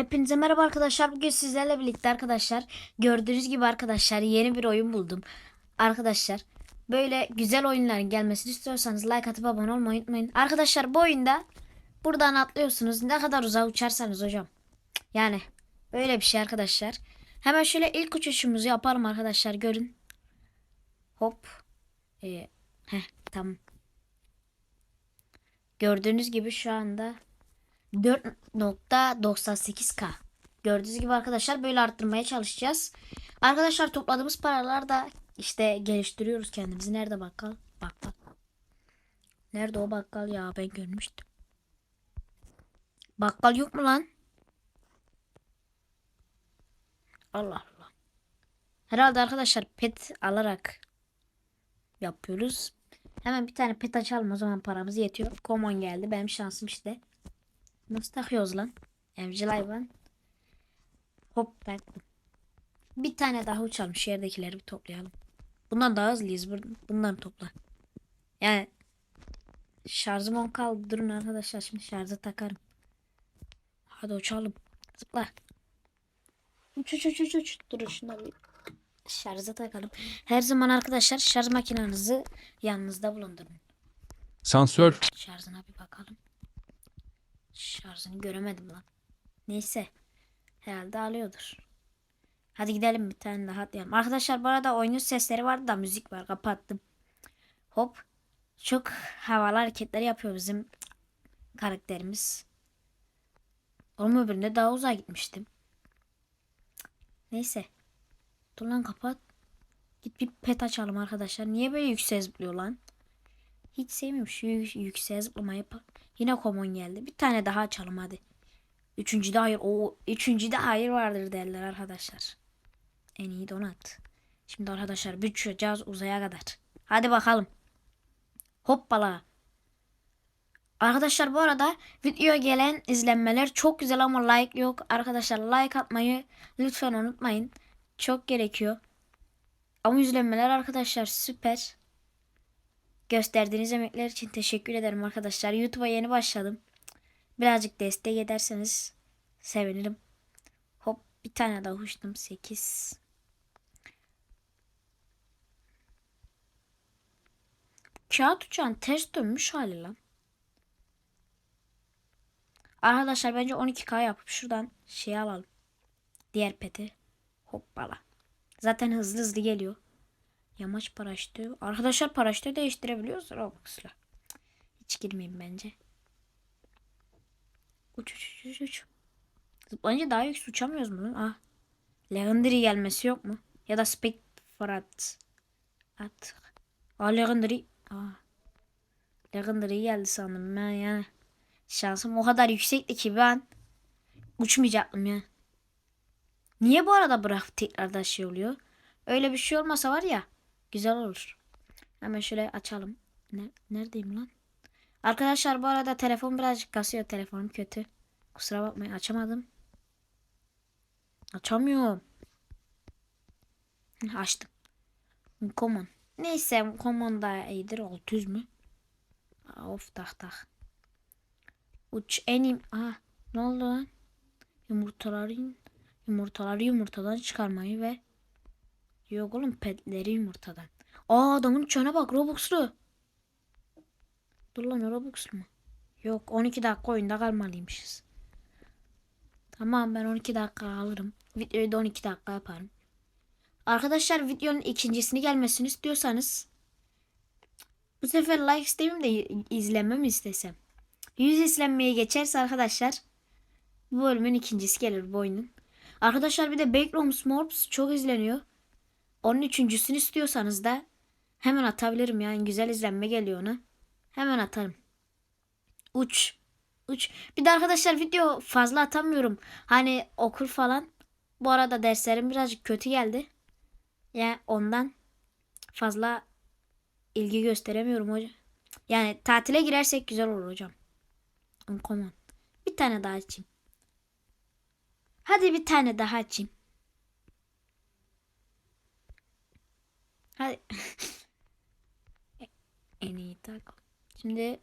Hepinize merhaba arkadaşlar. Bugün sizlerle birlikte arkadaşlar gördüğünüz gibi arkadaşlar yeni bir oyun buldum. Arkadaşlar böyle güzel oyunların gelmesini istiyorsanız like atıp abone olmayı unutmayın. Arkadaşlar bu oyunda buradan atlıyorsunuz. Ne kadar uzağa uçarsanız hocam. Yani böyle bir şey arkadaşlar. Hemen şöyle ilk uçuşumuzu yapalım arkadaşlar görün. Hop. Ee, heh, tamam. Gördüğünüz gibi şu anda 4.98k. Gördüğünüz gibi arkadaşlar böyle arttırmaya çalışacağız. Arkadaşlar topladığımız paralar da işte geliştiriyoruz kendimizi. Nerede bakkal? Bakkal. Nerede o bakkal ya ben görmüştüm. Bakkal yok mu lan? Allah Allah. Herhalde arkadaşlar pet alarak yapıyoruz. Hemen bir tane pet açalım o zaman paramız yetiyor. Common geldi. Benim şansım işte. Nasıl takıyoruz lan? Evcil hayvan. Hop taktım. Bir tane daha uçalım. Şu yerdekileri bir toplayalım. Bundan daha hızlıyız. Bunları topla. Yani şarjım 10 kaldı. Durun arkadaşlar. Şimdi şarjı takarım. Hadi uçalım. Zıpla. Uç uç uç uç uç. Durun şunları bir şarjı takalım. Her zaman arkadaşlar şarj makinenizi yanınızda bulundurun. Sansör, Şarjına bir bakalım. Şarjını göremedim lan. Neyse. Herhalde alıyordur. Hadi gidelim bir tane daha atlayalım. Arkadaşlar bu arada oyunun sesleri vardı da müzik var. Kapattım. Hop. Çok havalı hareketler yapıyor bizim karakterimiz. Oğlum öbüründe daha uzağa gitmiştim. Neyse. Dur lan kapat. Git bir pet açalım arkadaşlar. Niye böyle yüksek zıplıyor lan? Hiç sevmiyorum şu yük- yükseğe zıplamayı. Pa- Yine common geldi. Bir tane daha açalım hadi. Üçüncüde hayır. O üçüncüde hayır vardır derler arkadaşlar. En iyi donat. Şimdi arkadaşlar bir uçacağız uzaya kadar. Hadi bakalım. Hoppala. Arkadaşlar bu arada videoya gelen izlenmeler çok güzel ama like yok. Arkadaşlar like atmayı lütfen unutmayın. Çok gerekiyor. Ama izlenmeler arkadaşlar süper. Gösterdiğiniz emekler için teşekkür ederim arkadaşlar. YouTube'a yeni başladım. Birazcık destek ederseniz sevinirim. Hop bir tane daha uçtum. 8. Kağıt uçağın ters dönmüş hali lan. Arkadaşlar bence 12K yapıp şuradan şey alalım. Diğer peti. Hoppala. Zaten hızlı hızlı geliyor. Yamaç paraşütü. Arkadaşlar paraşütü değiştirebiliyoruz Robux'la. Hiç girmeyeyim bence. Uç uç uç uç. Zıplayınca daha yüksek uçamıyoruz lan? Ah. Legendary gelmesi yok mu? Ya da Spec Frat. At. Aa Legendary. Aa. Legendary geldi sandım ben yani. Şansım o kadar yüksekti ki ben uçmayacaktım ya. Niye bu arada bırak tekrardan şey oluyor? Öyle bir şey olmasa var ya güzel olur. Hemen şöyle açalım. Ne, neredeyim lan? Arkadaşlar bu arada telefon birazcık kasıyor. Telefonum kötü. Kusura bakmayın açamadım. Açamıyorum. Açtım. Common. Neyse Common da iyidir. 600 mü? Of tak tak. Uç enim. Aa, ne oldu lan? Yumurtaların yumurtaları yumurtadan çıkarmayı ve Yok oğlum petleri yumurtadan. Aa adamın uçağına bak Robux'lu. Dur lan o Robux'lu mu? Yok 12 dakika oyunda kalmalıymışız. Tamam ben 12 dakika alırım. Videoyu da 12 dakika yaparım. Arkadaşlar videonun ikincisini gelmesini istiyorsanız bu sefer like isteyeyim de izlememi istesem. 100 izlenmeye geçerse arkadaşlar bu bölümün ikincisi gelir bu oyunun. Arkadaşlar bir de Backrooms Morps çok izleniyor. Onun üçüncüsünü istiyorsanız da hemen atabilirim yani güzel izlenme geliyor ona. Hemen atarım. Uç. Uç. Bir de arkadaşlar video fazla atamıyorum. Hani okur falan. Bu arada derslerim birazcık kötü geldi. Yani ondan fazla ilgi gösteremiyorum hocam. Yani tatile girersek güzel olur hocam. Uncommon. Bir tane daha açayım. Hadi bir tane daha açayım. Hadi. en iyi tak. Şimdi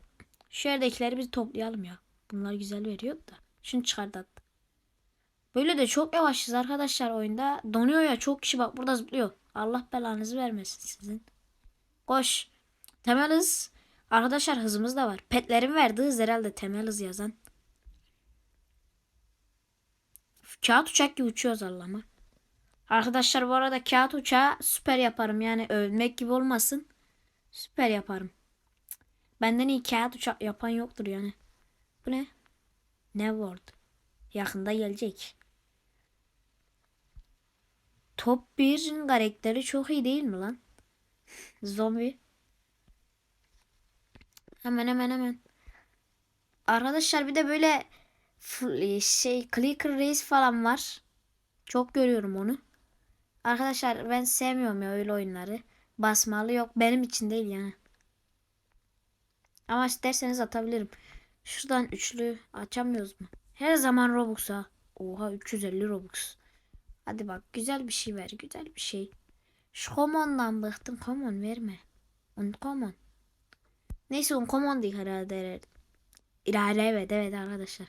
şu yerdekileri biz toplayalım ya. Bunlar güzel veriyor da. Şunu çıkart at. Böyle de çok yavaşız arkadaşlar oyunda. Donuyor ya çok kişi bak burada zıplıyor. Allah belanızı vermesin sizin. Koş. Temel hız. Arkadaşlar hızımız da var. Petlerin verdiği hız herhalde temel hız yazan. Kağıt uçak gibi uçuyoruz Allah'ıma. Arkadaşlar bu arada kağıt uçağı süper yaparım. Yani övmek gibi olmasın. Süper yaparım. Benden iyi kağıt uçak yapan yoktur yani. Bu ne? Ne word? Yakında gelecek. Top 1'in karakteri çok iyi değil mi lan? Zombi. Hemen hemen hemen. Arkadaşlar bir de böyle şey clicker race falan var. Çok görüyorum onu. Arkadaşlar ben sevmiyorum ya öyle oyunları. Basmalı yok benim için değil yani. Ama isterseniz atabilirim. Şuradan üçlü açamıyoruz mu? Her zaman Robux'a. Oha 350 Robux. Hadi bak güzel bir şey ver. Güzel bir şey. Şu Common'dan bıktım. Common verme. Uncommon. Neyse Uncommon değil herhalde. İlerle evet evet arkadaşlar.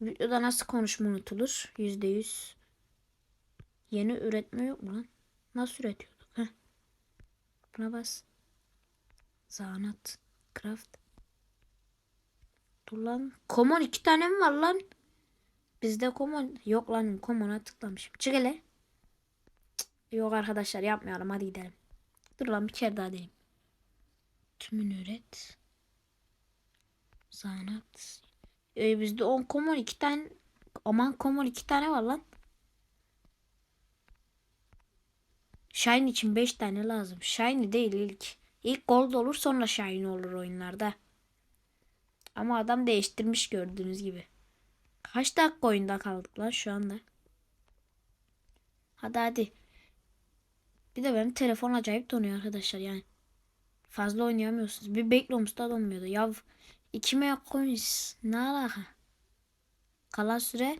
Videoda nasıl konuşma unutulur? Yüzde yüz. Yeni üretme yok mu lan? Nasıl üretiyorduk? Heh. Buna bas. Zanat. Craft. Dur lan. Common iki tane mi var lan? Bizde common. Yok lan common'a tıklamışım. Çık hele. Yok arkadaşlar yapmayalım hadi gidelim. Dur lan bir kere daha deneyim. Tümünü üret. Zanat. Ee, bizde 10 common iki tane. Aman common iki tane var lan. Shine için 5 tane lazım. Shiny değil ilk. İlk gold olur sonra shiny olur oyunlarda. Ama adam değiştirmiş gördüğünüz gibi. Kaç dakika oyunda kaldık lan şu anda? Hadi hadi. Bir de benim telefon acayip donuyor arkadaşlar yani. Fazla oynayamıyorsunuz. Bir Backrooms'da donmuyordu. Ya 2 mega coins ne alaka? Kalan süre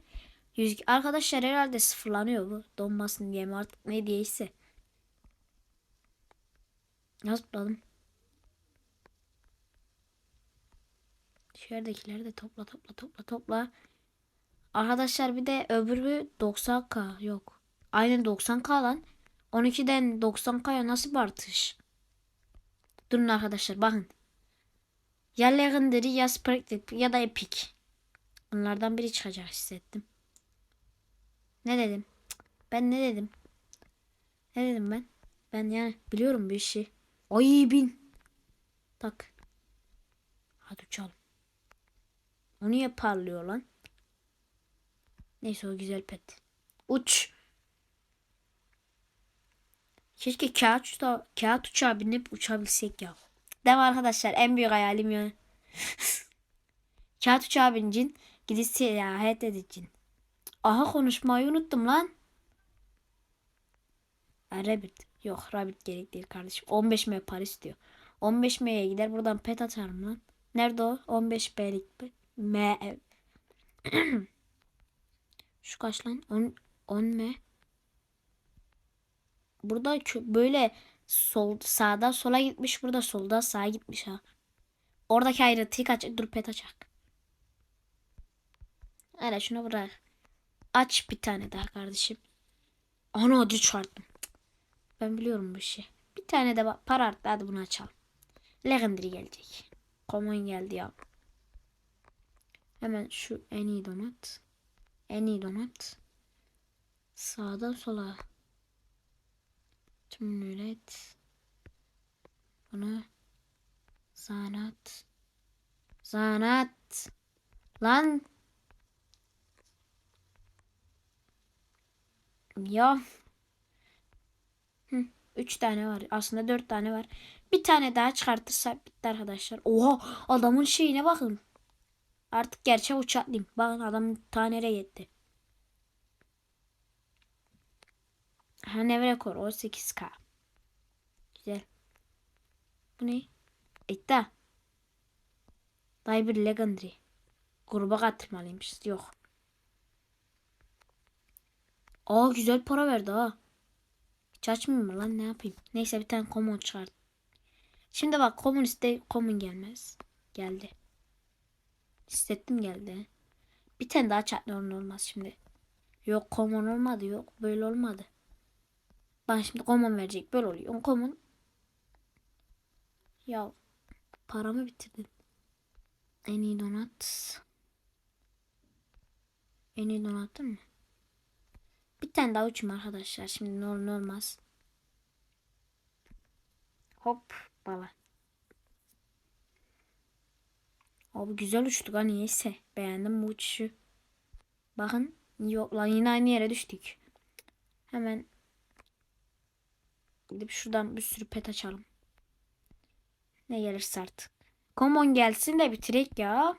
100 arkadaşlar herhalde sıfırlanıyor bu. Donmasın diye mi artık ne diyeyse. Yazıpladım. Şehirdekileri de topla topla topla topla. Arkadaşlar bir de öbürü 90k yok. Aynen 90k lan. 12'den 90k'ya nasıl bir artış? Durun arkadaşlar bakın. Ya Legendary ya Spectre ya da Epic. Bunlardan biri çıkacak hissettim. Ne dedim? Ben ne dedim? Ne dedim ben? Ben yani biliyorum bir işi. Ay bin. Tak. Hadi uçalım. O niye parlıyor lan? Neyse o güzel pet. Uç. Keşke kağıt, uça kağıt uçağa binip uçabilsek ya. Mi arkadaşlar? En büyük hayalim ya. kağıt uçağa bineceksin. Gidip seyahat edeceksin. Aha konuşmayı unuttum lan. Ha, Rabbit. Yok Rabbit gerek değil kardeşim. 15 M Paris diyor. 15 M'ye gider buradan pet atarım lan. Nerede o? 15 B'lik. M. Şu kaç lan? 10, 10 M. Burada böyle sol sağdan sola gitmiş. Burada soldan sağa gitmiş ha. Oradaki ayrıntıyı kaç? Dur pet açak. Hele şunu bırak. Aç bir tane daha kardeşim. Ana acı çarptım. Ben biliyorum bu işi. Bir tane de para arttı. Hadi bunu açalım. Legendary gelecek. Common geldi ya. Hemen şu en iyi donat. En. Sağdan sola. Tüm üret. Bunu. Zanat. Zanat. Lan. Ya. Hı, üç tane var. Aslında dört tane var. Bir tane daha çıkartırsak bitti arkadaşlar. Oha adamın şeyine bakın. Artık gerçek uçaklıyım. Bakın adamın tanere yetti. Ha ne rekor 18k. Güzel. Bu ne? İddia. Dayı bir legendary. Gruba katılmalıymış. Yok. Aa güzel para verdi ha. Hiç açmayayım mı lan ne yapayım? Neyse bir tane common çıkart. Şimdi bak common iste common gelmez. Geldi. Hissettim geldi. Bir tane daha normal olmaz şimdi. Yok common olmadı. Yok böyle olmadı. Bana şimdi common verecek. Böyle oluyor. Common. Ya paramı bitirdin. En iyi donat. En iyi donatın mı? Tane daha uçayım arkadaşlar. Şimdi normal olmaz. Hop bala. Abi güzel uçtuk ha niyeyse. Beğendim bu uçuşu. Bakın. Yok lan yine aynı yere düştük. Hemen gidip şuradan bir sürü pet açalım. Ne gelirse artık. Common gelsin de bitirek ya.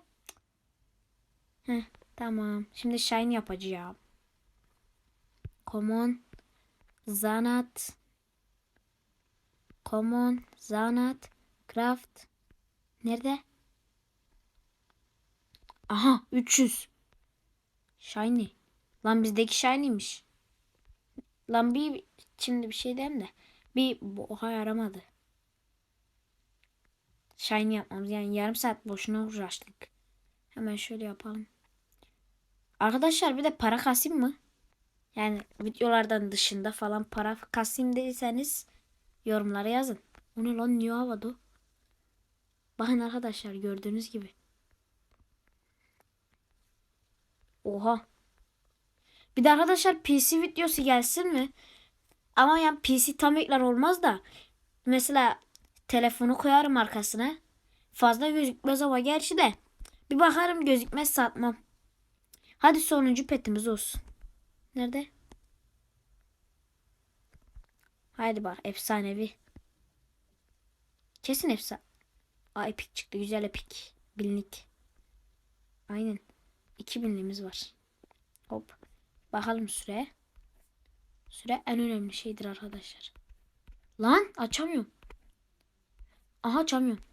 Heh, tamam. Şimdi shine yapacağım. Common. Zanat. Common. Zanat. Craft. Nerede? Aha 300. Shiny. Lan bizdeki shiny'miş. Lan bir şimdi bir şey diyeyim de. Bir oha yaramadı. Shiny yapmamız yani yarım saat boşuna uğraştık. Hemen şöyle yapalım. Arkadaşlar bir de para kasayım mı? Yani videolardan dışında falan para kasayım değilseniz yorumlara yazın. O ne lan niye havada? Bakın arkadaşlar gördüğünüz gibi. Oha. Bir de arkadaşlar PC videosu gelsin mi? Ama yani PC tam ekran olmaz da. Mesela telefonu koyarım arkasına. Fazla gözükmez ama gerçi de. Bir bakarım gözükmez satmam. Hadi sonuncu petimiz olsun. Nerede? Haydi bak efsanevi. Kesin efsane. Aa epik çıktı. Güzel epik. Binlik. Aynen. 2000'liğimiz var. Hop. Bakalım süre. Süre en önemli şeydir arkadaşlar. Lan açamıyorum. Aha açamıyorum.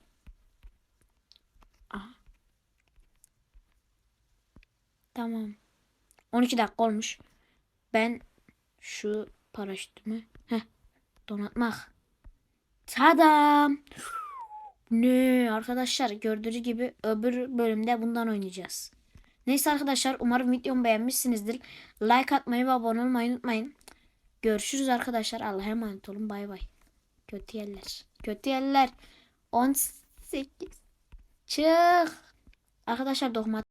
Aha. Tamam. 12 dakika olmuş. Ben şu paraşütümü heh, donatmak. Tadam. Ne arkadaşlar gördüğünüz gibi öbür bölümde bundan oynayacağız. Neyse arkadaşlar umarım videomu beğenmişsinizdir. Like atmayı ve abone olmayı unutmayın. Görüşürüz arkadaşlar. Allah'a emanet olun. Bay bay. Kötü yerler. Kötü yerler. 18. Çık. Arkadaşlar dokuma